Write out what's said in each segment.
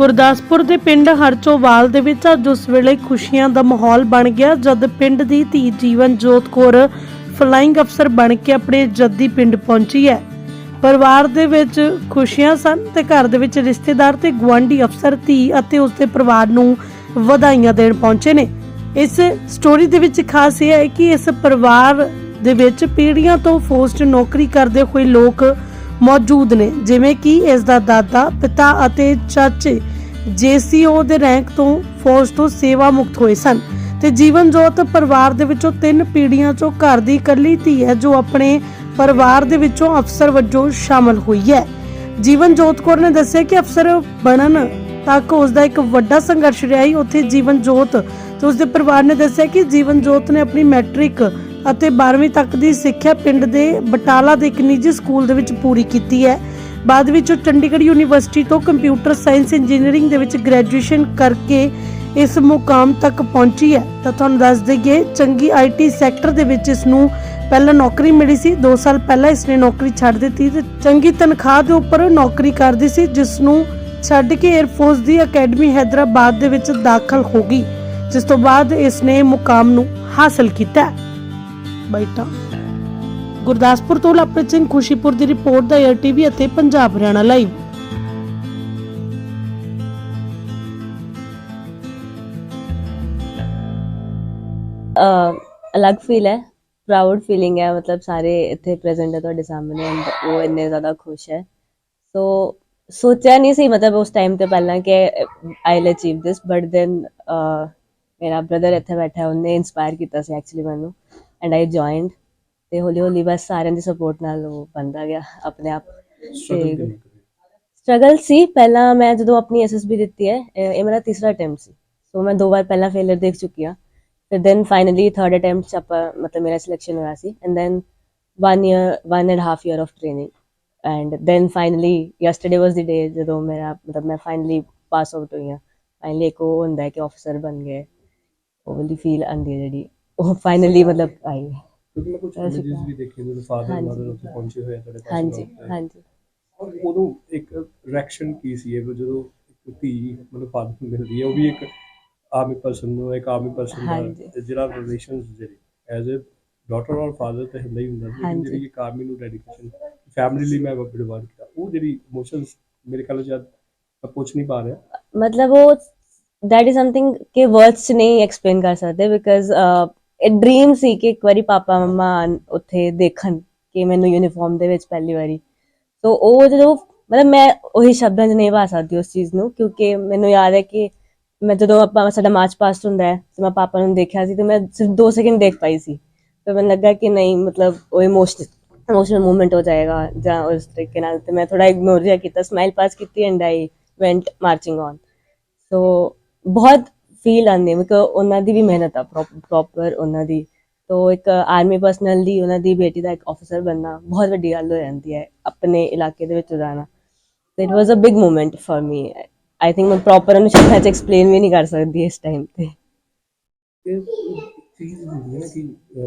ਗੁਰਦਾਸਪੁਰ ਦੇ ਪਿੰਡ ਹਰਚੋਵਾਲ ਦੇ ਵਿੱਚ ਅੱਜ ਉਸ ਵੇਲੇ ਖੁਸ਼ੀਆਂ ਦਾ ਮਾਹੌਲ ਬਣ ਗਿਆ, ਜਦ ਪਿੰਡ ਦੀ ਧੀ ਜੀਵਨ ਜੋਤ ਕੌਰ ਫਲਾਈਂਗ ਅਫਸਰ ਬਣ ਕੇ ਆਪਣੇ ਜੱਦੀ ਪਿੰਡ ਪਹੁੰਚੀ ਹੈ। ਪਰਿਵਾਰ ਦੇ ਵਿੱਚ ਖੁਸ਼ੀਆਂ ਸਨ ਤੇ ਘਰ ਦੇ ਵਿੱਚ ਰਿਸ਼ਤੇਦਾਰ ਤੇ ਗੁਆਂਢੀ ਅਫਸਰ, ਧੀ ਅਤੇ ਉਸ ਦੇ ਪਰਿਵਾਰ ਨੂੰ ਵਧਾਈਆਂ ਦੇਣ ਪਹੁੰਚੇ ਨੇ। ਇਸ ਸਟੋਰੀ ਦੇ ਵਿੱਚ ਖਾਸ ਇਹ ਹੈ ਕਿ ਇਸ ਪਰਿਵਾਰ ਦੇ ਵਿੱਚ ਪੀੜ੍ਹੀਆਂ ਤੋਂ ਫੋਸਟ ਨੌਕਰੀ ਕਰਦੇ ਹੋਏ ਲੋਕ ਮੌਜੂਦ ਨੇ, ਜਿਵੇਂ ਕਿ ਇਸ ਦਾ ਦਾਦਾ, ਪਿਤਾ ਅਤੇ ਚਾਚੇ ਜੀਸੀਓ ਦੇ ਰੈਂਕ ਤੋਂ ਫੌਜ ਤੋਂ ਸੇਵਾ ਮੁਕਤ ਹੋਏ ਸਨ ਤੇ ਜੀਵਨ ਜੋਤ ਪਰਿਵਾਰ ਦੇ ਵਿੱਚੋਂ ਤਿੰਨ ਪੀੜ੍ਹੀਆਂ ਚੋਂ ਘਰ ਦੀ ਇਕੱਲੀ ਧੀ ਹੈ, ਜੋ ਆਪਣੇ ਪਰਿਵਾਰ ਦੇ ਵਿੱਚੋਂ ਅਫਸਰ ਵਜੋਂ ਸ਼ਾਮਲ ਹੋਈ ਹੈ। ਜੀਵਨ ਜੋਤ ਕੌਰ ਨੇ ਦੱਸਿਆ ਕਿ ਅਫਸਰ ਬਣਨ ਤੱਕ ਉਸ ਦਾ ਇੱਕ ਵੱਡਾ ਸੰਘਰਸ਼ ਰਿਹਾ ਹੀ ਉੱਥੇ ਜੀਵਨ ਜੋਤ ਤੇ ਉਸ ਦੇ ਪਰਿਵਾਰ ਨੇ ਦੱਸਿਆ ਕਿ ਜੀਵਨ ਜੋਤ ਨੇ ਆਪਣੀ ਮੈਟ੍ਰਿਕ ਅਤੇ 12ਵੀਂ ਤੱਕ ਦੀ ਸਿੱਖਿਆ ਪਿੰਡ ਦੇ ਬਟਾਲਾ ਦੇ ਇੱਕ ਨਿੱਜੀ ਸਕੂਲ ਦੇ ਵਿੱਚ ਪੂਰੀ ਕੀਤੀ ਹੈ। ਬਾਅਦ ਵਿੱਚ ਉਹ ਚੰਡੀਗੜ੍ਹ ਯੂਨੀਵਰਸਿਟੀ ਤੋਂ ਕੰਪਿਊਟਰ ਸਾਇੰਸ ਇੰਜੀਨੀਅਰਿੰਗ ਦੇ ਵਿੱਚ ਗ੍ਰੈਜੂਏਸ਼ਨ ਕਰਕੇ ਇਸ ਮੁਕਾਮ ਤੱਕ ਪਹੁੰਚੀ ਹੈ। ਤਾਂ ਤੁਹਾਨੂੰ ਦੱਸ ਦਈਏ, ਚੰਗੀ ਆਈਟੀ ਸੈਕਟਰ ਦੇ ਵਿੱਚ ਇਸ ਨੂੰ ਪਹਿਲਾਂ ਨੌਕਰੀ ਮਿਲੀ ਸੀ। 2 ਸਾਲ ਪਹਿਲਾਂ ਇਸ ਨੇ ਨੌਕਰੀ ਛੱਡ ਦਿੱਤੀ ਤੇ ਚੰਗੀ ਤਨਖਾਹ ਦੇ ਉੱਪਰ ਨੌਕਰੀ ਕਰਦੀ ਸੀ ਜਿਸ ਨੂੰ ਛੱਡ ਕੇ 에ਅਰਫੋਰਸ ਦੀ ਅਕੈਡਮੀ ਹੈਦਰਾਬਾਦ ਦੇ ਵਿੱਚ ਦਾਖਲ ਹੋ ਗਈ, ਜਿਸ ਤੋਂ ਬਾਅਦ ਇਸ ਨੇ ਮੁਕਾਮ ਨੂੰ ਹਾਸਲ ਕੀਤਾ। ਬੈਠਾ। ਗੁਰਦਾਸਪੁਰ ਤੋਂ ਲਵਪ੍ਰੀਤ ਸਿੰਘ ਖੁਸ਼ੀਪੁਰ ਦੀ ਰਿਪੋਰਟ ਦਾ ਏਅਰ ਟੀਵੀ ਅਤੇ ਪੰਜਾਬ ਹਰਿਆਣਾ ਲਾਈਵ ਅਲੱਗ ਫੀਲ ਹੈ ਪ੍ਰਾਊਡ ਫੀਲਿੰਗ ਹੈ, ਮਤਲਬ ਸਾਰੇ ਇੱਥੇ ਪ੍ਰੈਜ਼ੈਂਟ ਹੈ ਤੁਹਾਡੇ ਸਾਹਮਣੇ ਉਹ ਇੰਨੇ ਜ਼ਿਆਦਾ ਖੁਸ਼ ਹੈ। ਸੋ ਸੋਚਿਆ ਨਹੀਂ ਸੀ ਮਤਲਬ ਉਸ ਟਾਈਮ ਤੇ ਪਹਿਲਾਂ ਕਿ I will achieve this but then ਮੇਰਾ ਬ੍ਰਦਰ ਇੱਥੇ ਬੈਠਾ, ਉਹਨੇ ਇਨਸਪਾਇਰ ਕੀਤਾ ਸੀ ਐਕਚੁਅਲੀ ਮੈਨੂੰ। ਐਂਡ ਆਈ ਜੁਆਇਨਡ ਤੇ ਹੌਲੀ ਹੌਲੀ ਬਸ ਸਾਰਿਆਂ ਦੀ ਸਪੋਰਟ ਨਾਲ ਉਹ ਬੰਦਾ ਗਿਆ ਆਪਣੇ ਆਪ। ਤੇ ਸਟਰਗਲ ਸੀ। ਪਹਿਲਾਂ ਮੈਂ ਜਦੋਂ ਆਪਣੀ ਐਸਐਸਬੀ ਦਿੱਤੀ ਹੈ ਇਹ ਮੇਰਾ ਤੀਸਰਾ ਅਟੈਂਪਟ ਸੀ। ਸੋ ਮੈਂ ਦੋ ਵਾਰ ਪਹਿਲਾਂ ਫੇਲਰ ਦੇਖ ਚੁੱਕੀ ਹਾਂ। ਫਿਰ ਦੈਨ ਫਾਈਨਲੀ ਥਰਡ ਅਟੈਂਪਟ ਚ ਆਪਾਂ ਮਤਲਬ ਮੇਰਾ ਸਿਲੈਕਸ਼ਨ ਹੋਇਆ ਸੀ। And then one year one and half year of training and then finally yesterday was the day ਜਦੋਂ ਮੇਰਾ ਮਤਲਬ ਮੈਂ ਫਾਈਨਲੀ ਪਾਸ ਆਊਟ ਹੋਈ ਹਾਂ। ਫਾਈਨਲੀ ਇੱਕ ਉਹ ਹੁੰਦਾ ਹੈ ਕਿ ਆਫੀਸਰ ਬਣ ਗਏ। ਉਹ ਵਾਲੀ ਫੀਲ ਆਉਂਦੀ ਹੈ ਜਿਹੜੀ। ਉਹ ਫਾਈਨਲੀ ਮਤਲਬ ਆਈ ਹੈ। ਕਿਉਂਕਿ ਮੈਂ ਕੁਝ ਸਤਿ ਸ਼੍ਰੀ ਇਮੇजेस ਵੀ ਦੇਖੇ ਜਦੋਂ ਫਾਦਰ ਹਾਂਜੀ। ਮਦਰ ਉੱਥੇ ਪਹੁੰਚੇ ਹੋਏ ਆ ਤੁਹਾਡੇ ਪਾਸ ਹਾਂਜੀ ਹਾਂਜੀ ਔਰ ਉਦੋਂ ਇੱਕ ਰਿਐਕਸ਼ਨ ਕੀ ਸੀ ਇਹ ਜਦੋਂ ਇੱਕ ਧੀ ਮਤਲਬ ਫਾਦਰ ਨੂੰ ਮਿਲਦੀ ਹੈ ਉਹ ਵੀ ਇੱਕ ਆਰਮੀ ਪਰਸਨ ਨੂੰ ਇੱਕ ਆਰਮੀ ਪਰਸਨ ਹਾਂਜੀ। ਦਾ ਜਿਹੜਾ ਰਿਲੇਸ਼ਨਸ ਜਿਹੜੇ as a daughter or father ਤੇ ਹੁੰਦਾ ਹੀ ਹੁੰਦਾ ਸੀ ਲੇਕਿਨ ਹਾਂਜੀ। ਜਿਹੜੀ ਇੱਕ ਆਰਮੀ ਨੂੰ ਡੈਡੀਕੇਸ਼ਨ ਫੈਮਿਲੀ ਲਈ ਮੈਂ ਬਿਡਵਾਰ ਕੀਤਾ ਉਹ ਜਿਹੜੀ ਇਮੋਸ਼ਨਸ ਮੇਰੇ ਖਿਆਲ ਜਦ ਮੈਂ ਪੁੱਛ ਨਹੀਂ ਪਾ ਰਿਹਾ ਮਤਲਬ ਉਹ that is something ਕਿ ਵਰਡਸ ਚ ਨਹੀਂ ਐਕਸਪਲੇਨ ਕਰ ਸਕਦੇ ਬਿਕਾਜ਼ ਇਹ ਡ੍ਰੀਮ ਸੀ ਕਿ ਇੱਕ ਵਾਰੀ ਪਾਪਾ, ਮਮਾ ਉੱਥੇ ਦੇਖਣ ਕਿ ਮੈਨੂੰ ਯੂਨੀਫਾਰਮ ਦੇ ਵਿੱਚ ਪਹਿਲੀ ਵਾਰੀ। ਸੋ ਉਹ ਜਦੋਂ, ਮਤਲਬ ਮੈਂ ਉਹੀ ਸ਼ਬਦਾਂ 'ਚ ਨਹੀਂ ਪਾ ਸਕਦੀ ਉਸ ਚੀਜ਼ ਨੂੰ, ਕਿਉਂਕਿ ਮੈਨੂੰ ਯਾਦ ਹੈ ਕਿ ਮੈਂ ਜਦੋਂ ਆਪਾਂ, ਸਾਡਾ ਮਾਰਚ ਪਾਸਟ ਹੁੰਦਾ ਹੈ, ਤੇ ਮੈਂ ਪਾਪਾ ਨੂੰ ਦੇਖਿਆ ਸੀ ਤੇ ਮੈਂ ਸਿਰਫ 2 ਸੈਕਿੰਡ ਦੇਖ ਪਾਈ ਸੀ। ਤੇ ਮੈਨੂੰ ਲੱਗਾ ਕਿ ਨਹੀਂ, ਮਤਲਬ ਉਹ ਇਮੋਸ਼ਨਲ ਇਮੋਸ਼ਨਲ ਮੂਵਮੈਂਟ ਹੋ ਜਾਏਗਾ ਜਾਂ ਉਸ ਤਰੀਕੇ ਨਾਲ। ਤੇ ਮੈਂ ਥੋੜਾ ਇਗਨੋਰ ਜਿਹਾ ਕੀਤਾ ਸਮਾਈਲ ਪਾਸ ਕੀਤੀ ਐਂਡ ਆਈ ਵੈਂਟ ਮਾਰਚਿੰਗ ਔਨ ਸੋ ਬਹੁਤ ਫੀਲ ਆਉਂਦੀ ਹੈ ਕਿ ਉਹਨਾਂ ਦੀ ਵੀ ਮਿਹਨਤ ਆ ਪ੍ਰੋਪਰ ਉਹਨਾਂ ਦੀ। ਤੋ ਇੱਕ ਆਰਮੀ ਪਰਸਨਲ ਦੀ ਉਹਨਾਂ ਦੀ ਬੇਟੀ ਦਾ ਇੱਕ ਆਫੀਸਰ ਬਣਨਾ ਬਹੁਤ ਵੱਡੀ ਗੱਲ ਹੋ ਜਾਂਦੀ ਹੈ ਆਪਣੇ ਇਲਾਕੇ ਦੇ ਵਿੱਚ ਜਾਣਾ ਤੇ it was a big moment for me I think ਮੈਂ ਪ੍ਰੋਪਰ ਉਹਨੂੰ ਸ਼ਬਦਾਂ ਚ ਐਕਸਪਲੇਨ ਵੀ ਨਹੀਂ ਕਰ ਸਕਦੀ ਇਸ ਟਾਈਮ ਤੇ। ਚੀਜ਼ ਹੁੰਦੀ ਹੈ ਕਿ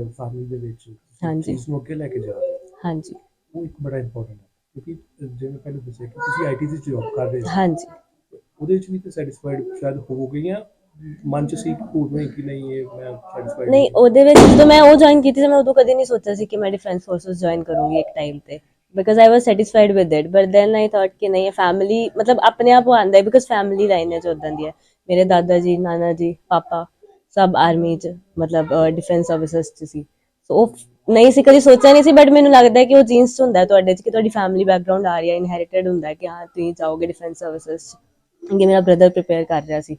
ਫੈਮਿਲੀ ਦੇ ਵਿੱਚ ਹਾਂਜੀ। ਨੂੰ ਅੱਗੇ ਲੈ ਕੇ ਜਾ ਹੋ। ਹਾਂਜੀ। ਉਹ ਇੱਕ ਬੜਾ ਇੰਪੋਰਟੈਂਟ ਹੈ ਕਿਉਂਕਿ ਜਿਵੇਂ ਪਹਿਲੇ ਦੱਸਿਆ ਕਿ ਤੁਸੀਂ ਆਈਟੀ ਦੀ ਜੌਬ ਕਰ ਰਹੇ ਸੀ ਹਾਂਜੀ। ਉਹਦੇ ਵਿੱਚ ਵੀ ਤਾਂ ਸੈਟੀਸਫਾਈਡ ਸ਼ਾਇਦ ਹੋ ਗਈਆਂ ਮਨ ਚ ਸੀ ਕਿ ਪੂਰਨ ਕਿ ਨਹੀਂ ਇਹ ਮੈਂ ਸੈਟੀਸਫਾਈਡ ਨਹੀਂ ਉਹਦੇ ਵਿੱਚ ਜਦੋਂ ਮੈਂ ਉਹ ਜੁਆਇਨ ਕੀਤੀ ਸੀ ਮੈਂ ਉਦੋਂ ਕਦੇ ਨਹੀਂ ਸੋਚਿਆ ਸੀ ਕਿ ਮੈਂ ਡਿਫੈਂਸ ਫੋਰਸਸ ਜੁਆਇਨ ਕਰੂੰਗੀ ਇੱਕ ਟਾਈਮ ਤੇ। Because I was satisfied with it but then I thought ਕਿ ਨਹੀਂ ਫੈਮਿਲੀ ਮਤਲਬ ਆਪਣੇ ਆਪ ਉਹ ਆਂਦਾ ਹੈ ਬਿਕਾਜ਼ ਫੈਮਿਲੀ ਲਾਈਨ ਹੈ ਜੋ ਉਦਾਂ ਦੀ ਹੈ। ਮੇਰੇ ਦਾਦਾ ਜੀ ਨਾਨਾ ਜੀ ਪਾਪਾ ਸਭ ਆਰਮੀ ਚ ਮਤਲਬ ਡਿਫੈਂਸ ਸਰਵਿਸਿਜ਼ ਚ ਸੀ। ਸੋ ਉਹ ਨਹੀਂ ਸੀ ਕਦੀ ਸੋਚਿਆ ਨਹੀਂ ਸੀ ਬਟ ਮੈਨੂੰ ਲੱਗਦਾ ਹੈ ਕਿ ਉਹ ਜੀਨਸ ਚ ਹੁੰਦਾ ਹੈ ਤੁਹਾਡੇ ਚ ਕਿ ਤੁਹਾਡੀ ਫੈਮਿਲੀ ਬੈਕਗ੍ਰਾਉਂਡ ਆ ਰਹੀ ਹੈ ਇਨਹੈਰਿਟਡ ਹੁੰਦਾ ਹੈ ਕਿ ਹਾਂ ਤੁਸੀਂ ਜਾਓਗੇ ਡਿਫੈਂਸ ਸਰਵਿਸਿਜ਼ ਚ ਕਿ ਮੇਰਾ ਬ੍ਰਦਰ ਪ੍ਰਿਪੇਅਰ ਕਰ ਰਿਹਾ ਸੀ।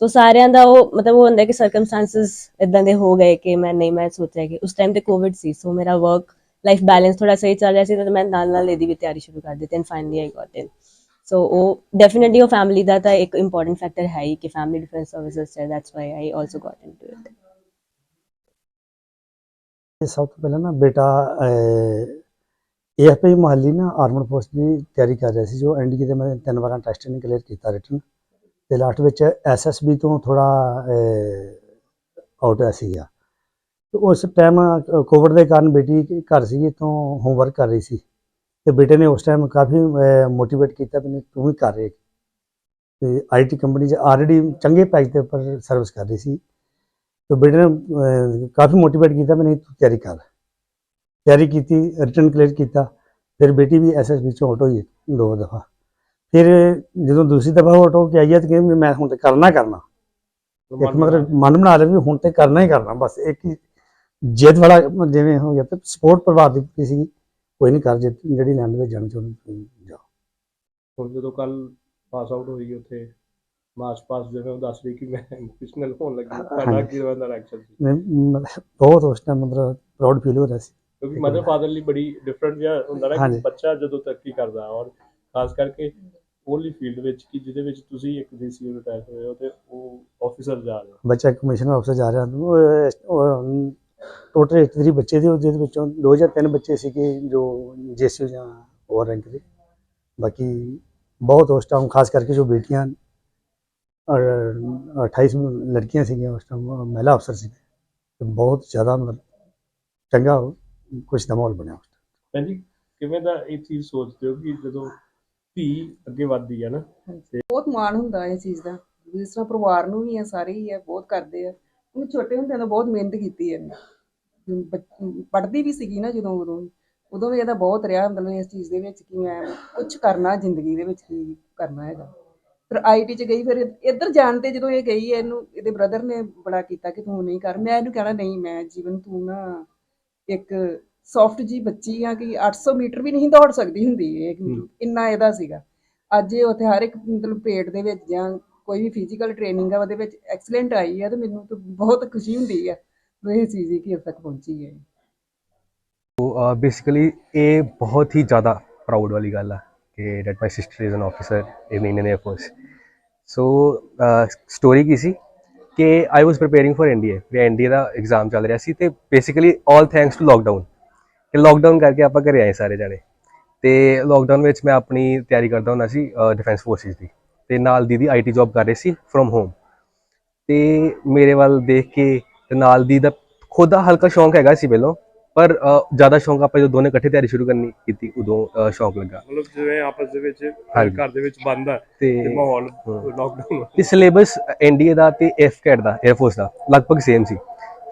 ਸੋ ਸਾਰਿਆਂ ਦਾ ਉਹ ਮਤਲਬ ਉਹ ਹੁੰਦਾ ਕਿ ਸਰਕਮਸਟੈਂਸਸ ਇਦਾਂ ਦੇ ਹੋ ਗਏ ਕਿ ਮੈਂ ਨਹੀਂ, ਮੈਂ ਸੋਚਿਆ ਕਿ ਉਸ ਟਾਈਮ ਤੇ ਕੋਵਿਡ ਸੀ, ਸੋ ਮੇਰਾ ਵਰਕ ਲਾਈਫ ਬੈਲੈਂਸ ਥੋੜਾ ਸਹੀ ਚੱਲ ਰਿਹਾ ਸੀ, ਤਾਂ ਮੈਂ ਨਾਲ ਨਾਲ ਇਹਦੀ ਵੀ ਤਿਆਰੀ ਸ਼ੁਰੂ ਕਰ ਦਿੱਤੀ and finally I got in so ਉਹ ਡੈਫੀਨਿਟਲੀ ਉਹ ਫੈਮਿਲੀ ਦਾ ਤਾਂ ਇੱਕ ਇੰਪੋਰਟੈਂਟ ਫੈਕਟਰ ਹੈ ਹੀ ਕਿ ਫੈਮਿਲੀ ਡਿਫੈਂਸ ਸਰਵਿਸਿਜ਼ ਹੈ that's why I also got into it ਇਹ ਸਭ ਤੋਂ ਪਹਿਲਾਂ ਨਾ ਬੇਟਾ ਏਐਫਪੀ ਮਹਾਲੀ ਨਾ ਆਰਮਡ ਫੋਰਸ ਦੀ ਤਿਆਰੀ ਕਰ ਰਿਹਾ ਸੀ, ਜੋ ਐਨਡੀਏ ਦੇ ਮੈਂ ਤਿੰਨ ਵਾਰਾਂ ਟੈਸਟ ਨੇ ਕਲੀਅਰ ਕੀਤਾ ਰਿਟਨ ਤੇ ਲਾਸਟ ਵਿੱਚ ਐਸਐਸਬੀ ਤੋਂ ਥੋੜਾ ਆਊਟ ਹੋਇਆ ਸੀਗਾ। ਤੇ ਉਸ ਟਾਈਮ ਕੋਵਿਡ ਦੇ ਕਾਰਨ ਬੇਟੀ ਘਰ ਸੀ ਤੋਂ ਹੋਮਵਰਕ ਕਰ ਰਹੀ ਸੀ। ਤੇ ਬੇਟੇ ਨੇ ਉਸ ਟਾਈਮ ਕਾਫੀ ਮੋਟੀਵੇਟ ਕੀਤਾ ਵੀ ਨਹੀਂ, ਤੂੰ ਵੀ ਕਰ ਰਹੀ ਤੇ ਆਈਟੀ ਕੰਪਨੀ 'ਚ ਆਲਰੇਡੀ ਚੰਗੇ ਪੈਜ ਦੇ ਉੱਪਰ ਸਰਵਿਸ ਕਰ ਰਹੀ ਸੀ। ਤੇ ਬੇਟੇ ਨੇ ਕਾਫੀ ਮੋਟੀਵੇਟ ਕੀਤਾ ਮੈਂ ਨਹੀਂ, ਤੂੰ ਤਿਆਰੀ ਕਰ। ਤਿਆਰੀ ਕੀਤੀ ਰਿਟਰਨ ਕਲੀਅਰ ਕੀਤਾ। ਫਿਰ ਬੇਟੀ ਵੀ ਐਸਐਸਬੀ ਚ ਆਊਟ ਹੋਈ ਦੋ ਦਫਾ। ਫਿਰ ਜਦੋਂ ਦੂਸਰੀ ਦਫਾ ਆਊਟ ਹੋ ਕੇ ਆਈ ਹੈ ਤੇ ਕਹਿੰਦੀ ਮੈਂ ਹੁਣ ਤੇ ਕਰਨਾ ਕਰਨਾ। ਇੱਕ ਮਤਲਬ ਮਨ ਬਣਾ ਲਿਆ ਵੀ ਹੁਣ ਤੇ ਕਰਨਾ ਹੀ ਕਰਨਾ ਬਸ ਇੱਕ ਹੀ ਜਿੱਦ ਵਾਲਾ ਜਿਵੇਂ ਹੋ ਗਿਆ ਤੇ ਸਪੋਰਟ ਪਰਿਵਾਰ ਦੀ ਕੀਤੀ ਸੀ ਕੋਈ ਨਹੀਂ ਕਰ ਜਿਹੜੀ ਦੇ ਵਿੱਚ ਜਾਣਾ ਚਾਹੁੰਦੇ ਜਾ ਹੁਣ ਜਦੋਂ ਕੱਲ ਪਾਸ ਆਊਟ ਹੋਈ ਉੱਥੇ ਮਾਰਚ ਪਾਸ ਜਿਵੇਂ ਉਹ ਦੱਸ ਰਹੀ ਕਿ ਮੈਂ ਇਮੋਸ਼ਨਲ ਹੋਣ ਲੱਗੀ ਹਾਂਜੀ। ਕੀ ਦਾ ਰਿਐਕਸ਼ਨ ਸੀ? ਬਹੁਤ ਉਸ ਟਾਈਮ ਮਤਲਬ ਪ੍ਰਾਊਡ ਫੀਲ ਹੋ ਰਿਹਾ ਸੀ। ਕਿਉਂਕਿ ਮਦਰ ਫਾਦਰ ਲਈ ਬੜੀ ਡਿਫਰੈਂਟ ਜਿਹਾ ਹੁੰਦਾ ਨਾ ਕਿ। ਬੱਚਾ ਜਦੋਂ ਤਰੱਕੀ ਕਰਦਾ ਔਰ ਖਾਸ ਕਰਕੇ ਉਹਲੀ ਫੀਲਡ ਵਿੱਚ ਕਿ ਜਿਹਦੇ ਵਿੱਚ ਤੁਸੀਂ ਇੱਕ ਡੀਸੀਓ ਰਿਟਾਇਰ ਹੋਏ ਹੋ ਤੇ ਉਹ ਆਫੀਸਰ ਜਾ ਰਹੇ ਹੋ। ਬੱਚਾ ਕਮਿਸ਼ਨਰ ਆਫਿਸਰ ਜਾ ਰਿਹਾ। ਟੋਟਲ 83 ਬੱਚੇ ਦੇ ਜਿਹਦੇ ਵਿੱਚੋਂ ਦੋ ਜਾਂ ਤਿੰਨ ਬੱਚੇ ਸੀਗੇ ਜੋ ਜੇਸੀ ਜਾਂ ਹੋਰ ਰੈਂਕ ਦੇ। ਬਾਕੀ ਬਹੁਤ ਉਸ ਟਾਈਮ ਖਾਸ ਕਰਕੇ ਜੋ ਬੇਟੀਆਂ ਔਰ 28 ਲੜਕੀਆਂ ਸੀਗੀਆਂ ਉਸ ਟਾਈਮ ਮਹਿਲਾ ਅਫਸਰ ਸੀ ਤੇ ਬਹੁਤ ਜ਼ਿਆਦਾ ਮਤਲਬ ਚੰਗਾ ਕੁਛ ਦਾ ਮਾਹੌਲ ਬਣਿਆ ਉਸ ਜੀ ਕਿਵੇਂ ਦਾ ਇਹ ਚੀਜ਼ ਸੋਚਦੇ ਹੋ ਕਿ ਜਦੋਂ ਧੀ ਅੱਗੇ ਵੱਧਦੀ ਹੈ ਨਾ। ਬਹੁਤ ਮਾਣ ਹੁੰਦਾ ਇਹ ਚੀਜ਼ ਦਾ। ਜਿਸ ਤਰ੍ਹਾਂ ਪਰਿਵਾਰ ਨੂੰ ਵੀ ਆ, ਸਾਰੇ ਹੀ ਆ, ਬਹੁਤ ਕਰਦੇ ਆ। ਉਹਨੂੰ ਛੋਟੇ ਹੁੰਦਿਆਂ ਤੋਂ ਬਹੁਤ ਮਿਹਨਤ ਕੀਤੀ ਹੈ ਪੜ੍ਹਦੀ ਵੀ ਸੀਗੀ ਨਾ ਜਦੋਂ ਉਦੋਂ। ਉਦੋਂ ਵੀ ਇਹਦਾ ਬਹੁਤ ਰਿਹਾ ਮਤਲਬ ਇਸ ਚੀਜ਼ ਦੇ ਵਿੱਚ ਕਿ ਮੈਂ ਕੁਝ ਕਰਨਾ ਜ਼ਿੰਦਗੀ ਦੇ ਵਿੱਚ ਕੀ ਕਰਨਾ ਹੈਗਾ। ਫਿਰ ਆਈਟੀ ਚ ਗਈ, ਫਿਰ ਇੱਧਰ ਜਾਣ ਤੇ ਜਦੋਂ ਇਹ ਗਈ, ਇਹਨੂੰ, ਇਹਦੇ ਬ੍ਰਦਰ ਨੇ ਬੜਾ ਕੀਤਾ ਕਿ ਤੂੰ ਨਹੀਂ ਕਰ। ਮੈਂ ਇਹਨੂੰ ਕਹਿਣਾ, ਨਹੀਂ, ਮੈਂ ਜੀਵਨ ਤੂੰ ਨਾ ਇੱਕ ਸੌਫਟ ਜੀ ਬੱਚੀ ਆ ਕਿ 800 ਮੀਟਰ ਵੀ ਨਹੀਂ ਦੌੜ ਸਕਦੀ ਹੁੰਦੀ ਇਹ। ਇੰਨਾ ਇਹਦਾ ਸੀਗਾ। ਅੱਜ ਇਹ ਉੱਥੇ ਹਰ ਇੱਕ ਮਤਲਬ ਪੇਡ ਦੇ ਵਿੱਚ ਜਾਂ ਕੋਈ ਵੀ ਫਿਜ਼ੀਕਲ ਟ੍ਰੇਨਿੰਗ ਆ ਉਹਦੇ ਵਿੱਚ ਐਕਸਲੈਂਟ ਆਈ ਹੈ ਤੇ ਮੈਨੂੰ ਤਾਂ ਬਹੁਤ ਖੁਸ਼ੀ ਹੁੰਦੀ ਹੈ ਇਹ ਚੀਜ਼ ਹੀ ਕਿ ਇੱਥੇ ਤੱਕ ਪਹੁੰਚੀ ਹੈ। ਬੇਸਿਕਲੀ ਇਹ ਬਹੁਤ ਹੀ ਜ਼ਿਆਦਾ ਪ੍ਰਾਊਡ ਵਾਲੀ ਗੱਲ ਆ ਕਿ that my sister is an officer in Indian air force so story ਕੀ ਸੀ? ਕਿ I was preparing for NDA we NDA ਦਾ ਐਗਜ਼ਾਮ ਚੱਲ ਰਿਹਾ ਸੀ ਤੇ basically all thanks to lockdown ਕਿ ਲੋਕਡਾਊਨ ਕਰਕੇ ਆਪਾਂ ਘਰੇ ਆਏ ਸਾਰੇ ਜਾਣੇ। ਤੇ ਲੋਕਡਾਊਨ ਵਿੱਚ ਮੈਂ ਆਪਣੀ ਤਿਆਰੀ ਕਰਦਾ ਹੁੰਦਾ ਸੀ ਡਿਫੈਂਸ ਫੋਰਸਿਸ ਦੀ। ਤੇ ਨਾਲ ਦੀਦੀ ਆਈਟੀ ਜੌਬ ਕਰ ਰਹੀ ਸੀ ਫਰੋਮ ਹੋਮ ਤੇ ਮੇਰੇ ਵੱਲ ਦੇਖ ਕੇ ਤੇ ਨਾਲ ਦੀ ਦਾ ਖੁਦ ਦਾ ਹਲਕਾ ਸ਼ੌਂਕ ਹੈਗਾ ਸੀ ਪਹਿਲਾਂ ਪਰ ਜ਼ਿਆਦਾ ਸ਼ੌਂਕ ਆਪਾਂ ਜਦੋਂ ਦੋਨੇ ਇਕੱਠੇ ਤਿਆਰੀ ਸ਼ੁਰੂ ਕਰਨੀ ਕੀਤੀ ਉਦੋਂ ਸ਼ੌਂਕ ਲੱਗਾ। ਮਤਲਬ ਜਿਵੇਂ ਆਪਸ ਦੇ ਵਿੱਚ। ਘਰ ਦੇ ਵਿੱਚ ਬੰਦ ਆ ਤੇ ਮਾਹੌਲ। ਲਾਕਡਾਊਨ ਤੇ ਸਿਲੇਬਸ ਐਨਡੀਏ ਦਾ ਤੇ ਐਫਕੈਟ ਦਾ 에ਅਰਫੋਰਸ ਦਾ ਲਗਭਗ ਸੇਮ ਸੀ।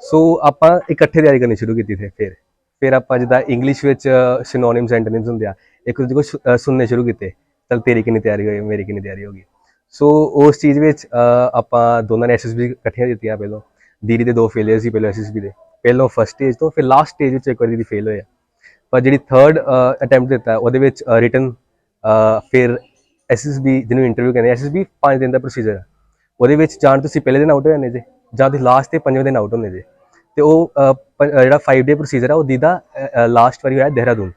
ਸੋ ਆਪਾਂ ਇਕੱਠੇ ਤਿਆਰੀ ਕਰਨੀ ਸ਼ੁਰੂ ਕੀਤੀ ਸੀ ਫਿਰ। ਫਿਰ ਆਪਾਂ ਜਿੱਦਾਂ ਇੰਗਲਿਸ਼ ਵਿੱਚ ਸਿਨੋਨਿਮਸ ਐਂਟੋਨਿਮਸ ਹੁੰਦੇ ਆ, ਇੱਕ ਦੂਜੇ ਕੋਲ ਸੁਣਨੇ ਸ਼ੁਰੂ ਕੀਤੇ, ਚਲ ਤੇਰੀ ਕਿੰਨੀ ਤਿਆਰੀ ਹੋਈ, ਮੇਰੀ ਕਿੰਨੀ ਤਿਆਰੀ ਹੋ ਗਈ। ਸੋ ਉਸ ਚੀਜ਼ ਵਿੱਚ ਆਪਾਂ ਦੋਨਾਂ ਨੇ ਐਸਐਸਬੀ ਇਕੱਠੀਆਂ ਦਿੱਤੀਆਂ ਪਹਿਲਾਂ। ਦੀਦੀ ਦੇ ਦੋ ਫੇਲਿਅਰ ਸੀ ਪਹਿਲਾਂ ਐਸਐਸਬੀ ਦੇ। ਪਹਿਲਾਂ ਫਸਟ ਸਟੇਜ ਤੋਂ, ਫਿਰ ਲਾਸਟ ਸਟੇਜ ਵਿੱਚ ਇੱਕ ਵਾਰੀ ਦੀਦੀ ਫੇਲ ਹੋਇਆ ਪਰ ਜਿਹੜੀ ਥਰਡ ਅਟੈਂਪਟ ਦਿੱਤਾ, ਉਹਦੇ ਵਿੱਚ ਰਿਟਨ ਫਿਰ ਐਸਐਸਬੀ ਜਿਹਨੂੰ ਇੰਟਰਵਿਊ ਕਹਿੰਦੇ ਐਸਐਸਬੀ 5 ਦਿਨ ਦਾ ਪ੍ਰੋਸੀਜਰ ਹੈ ਉਹਦੇ ਵਿੱਚ ਜਾਣ ਤੁਸੀਂ ਪਹਿਲੇ ਦਿਨ ਆਊਟ ਹੋ ਜਾਂਦੇ ਜੇ, ਜਾਂ ਤੁਸੀਂ ਲਾਸਟ ਤੇ ਪੰਜਵੇਂ ਦਿਨ ਆਊਟ ਹੁੰਦੇ ਜੇ। ਤੇ ਉਹ ਜਿਹੜਾ 5 ਡੇ ਪ੍ਰੋਸੀਜਰ ਆ, ਉਹ ਦੀਦਾ ਲਾਸਟ ਵਾਰੀ ਹੋਇਆ ਦੇਹਰਾਦੂਨ।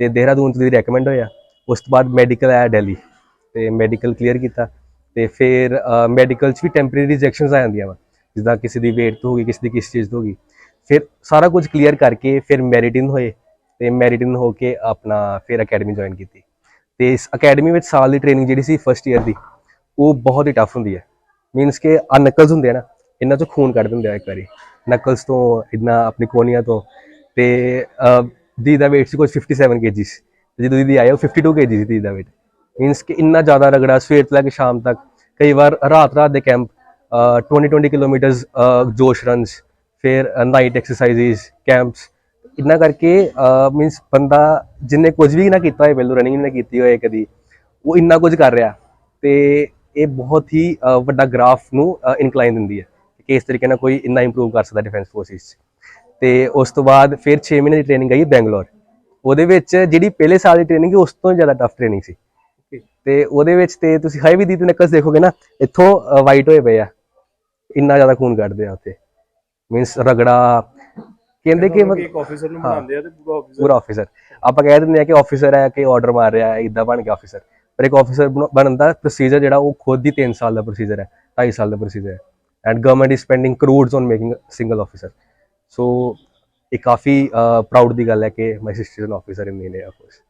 ਤੇ ਦੇਹਰਾਦੂਨ ਤੋਂ ਦੀਦੀ ਰეკਮੈਂਡ ਹੋਇਆ। ਉਸ ਤੋਂ ਬਾਅਦ ਮੈਡੀਕਲ ਆਇਆ ਦਿੱਲੀ। ਤੇ ਮੈਡੀਕਲ ਕਲੀਅਰ ਕੀਤਾ। ਤੇ ਫਿਰ ਮੈਡੀਕਲ 'ਚ ਵੀ ਟੈਂਪਰੇਰੀ ਰਿਜੈਕਸ਼ਨਸ ਆ ਜਾਂਦੀਆਂ ਵਾ। ਜਿੱਦਾਂ ਕਿਸੇ ਦੀ weight ਤੋਂ ਹੋ ਗਈ, ਕਿਸੇ ਦੀ ਕਿਸ ਚੀਜ਼ ਤੋਂ ਹੋ ਗਈ। ਫਿਰ ਸਾਰਾ ਕੁਝ ਕਲੀਅਰ ਕਰਕੇ ਫਿਰ ਮੈਰਿਟਿਨ ਹੋਏ। ਤੇ ਮੈਰਿਟਿਨ ਹੋ ਕੇ ਆਪਣਾ ਫਿਰ ਅਕੈਡਮੀ ਜੁਆਇਨ ਕੀਤੀ। ਤੇ ਇਸ ਅਕੈਡਮੀ ਵਿੱਚ ਸਾਲ ਦੀ ਟ੍ਰੇਨਿੰਗ ਜਿਹੜੀ ਸੀ ਫਰਸਟ ਈਅਰ ਦੀ, ਉਹ ਬਹੁਤ ਹੀ ਟਫ ਹੁੰਦੀ ਹੈ। ਮੀਨਸ ਕਿ ਆ ਨਕਲਸ ਹੁੰਦੇ ਆ ਨਾ ਇਹਨਾਂ ਚੋਂ ਖੂਨ ਕੱਢ ਦਿੰਦੇ ਆ ਇੱਕ ਵਾਰੀ। ਨਕਲਸ ਤੋਂ ਇਦਾਂ ਆਪਣੀ ਕੋਨੀਆਂ ਤੋਂ। ਤੇ ਦੀ ਦਾ weight ਸੀ ਕੁਝ 57 kgs ਤੇ ਜਦੋਂ ਦੀਦੀ ਆਏ ਉਹ 52 kg ਸੀ ਦੀ ਦਾ weight ਮੀਨਸ ਕਿ ਇੰਨਾ ਜ਼ਿਆਦਾ ਰਗੜਾ ਸਵੇਰ ਤੋਂ ਲੈ ਕੇ ਸ਼ਾਮ ਤੱਕ, ਕਈ ਵਾਰ ਰਾਤ ਰਾਤ ਦੇ ਕੈਂਪ 20 20 ਕਿਲੋਮੀਟਰਸ ਜੋਸ਼ ਰਨਸ ਫਿਰ ਨਾਈਟ ਐਕਸਰਸਾਈਜ਼ਸ ਕੈਂਪਸ ਇੰਨਾ ਕਰਕੇ ਮੀਨਸ ਬੰਦਾ ਜਿੰਨੇ ਕੁਝ ਵੀ ਨਾ ਕੀਤਾ ਹੋਏ, ਪਹਿਲੋਂ ਰਨਿੰਗ ਨਾ ਕੀਤੀ ਹੋਏ ਕਦੀ, ਉਹ ਇੰਨਾ ਕੁਝ ਕਰ ਰਿਹਾ। ਤੇ ਇਹ ਬਹੁਤ ਹੀ ਵੱਡਾ ਗ੍ਰਾਫ ਨੂੰ ਇਨਕਲਾਈਨ ਦਿੰਦੀ ਹੈ। ਕਿ ਇਸ ਤਰੀਕੇ ਨਾਲ ਕੋਈ ਇੰਨਾ ਇੰਪਰੂਵ ਕਰ ਸਕਦਾ ਡਿਫੈਂਸ ਫੋਰਸਿਸ ਤੇ ਉਸ ਤੋਂ ਬਾਅਦ ਫਿਰ 6 ਮਹੀਨੇ ਦੀ ਟ੍ਰੇਨਿੰਗ ਆਈ ਬੈਂਗਲੌਰ। ਉਹਦੇ ਵਿੱਚ ਜਿਹੜੀ ਪਹਿਲੇ ਸਾਲ ਦੀ ਟ੍ਰੇਨਿੰਗ ਸੀ ਉਸ ਤੋਂ ਜ਼ਿਆਦਾ ਟਫ ਟ੍ਰੇਨਿੰਗ ਸੀ। ਤੇ ਉਹਦੇ ਵਿੱਚ ਤੇ ਤੁਸੀਂ ਹਾਈ ਵੀ ਦੀ ਤੇ ਨਕਲਸ ਦੇਖੋਗੇ ਨਾ ਇੱਥੋਂ ਵਾਈਟ ਹੋਏ ਪਏ ਆ। ਇੰਨਾ ਜ਼ਿਆਦਾ ਖੂਨ ਕੱਢਦੇ ਆ ਉੱਥੇ। ਮੀਨਸ ਰਗੜਾ ਕਹਿੰਦੇ ਕਿ ਇੱਕ ਆਫੀਸਰ ਨੂੰ। ਬਣਾਉਂਦੇ ਆ ਤੇ ਪੂਰਾ ਆਫੀਸਰ ਪੂਰਾ ਆਫੀਸਰ ਆਪਾਂ ਕਹਿ ਦਿੰਦੇ ਆ ਕਿ ਆਫੀਸਰ ਹੈ ਕਿ ਆਰਡਰ ਮਾਰ ਰਿਹਾ ਹੈ ਇਦਾਂ ਬਣ ਗਿਆ ਆਫੀਸਰ ਪਰ ਇੱਕ ਆਫੀਸਰ ਬਣਨ ਦਾ ਪ੍ਰੋਸੀਜਰ ਜਿਹੜਾ ਉਹ ਖੁਦ ਹੀ 3 ਸਾਲ ਦਾ ਪ੍ਰੋਸੀਜਰ ਹੈ 2.5 ਸਾਲ ਦਾ ਪ੍ਰੋਸੀਜਰ ਹੈ। And government is spending crores on making single officer so ਇਹ ਕਾਫੀ ਪ੍ਰਾਊਡ ਦੀ ਗੱਲ ਹੈ ਕਿ my sister is an officer in Indian air force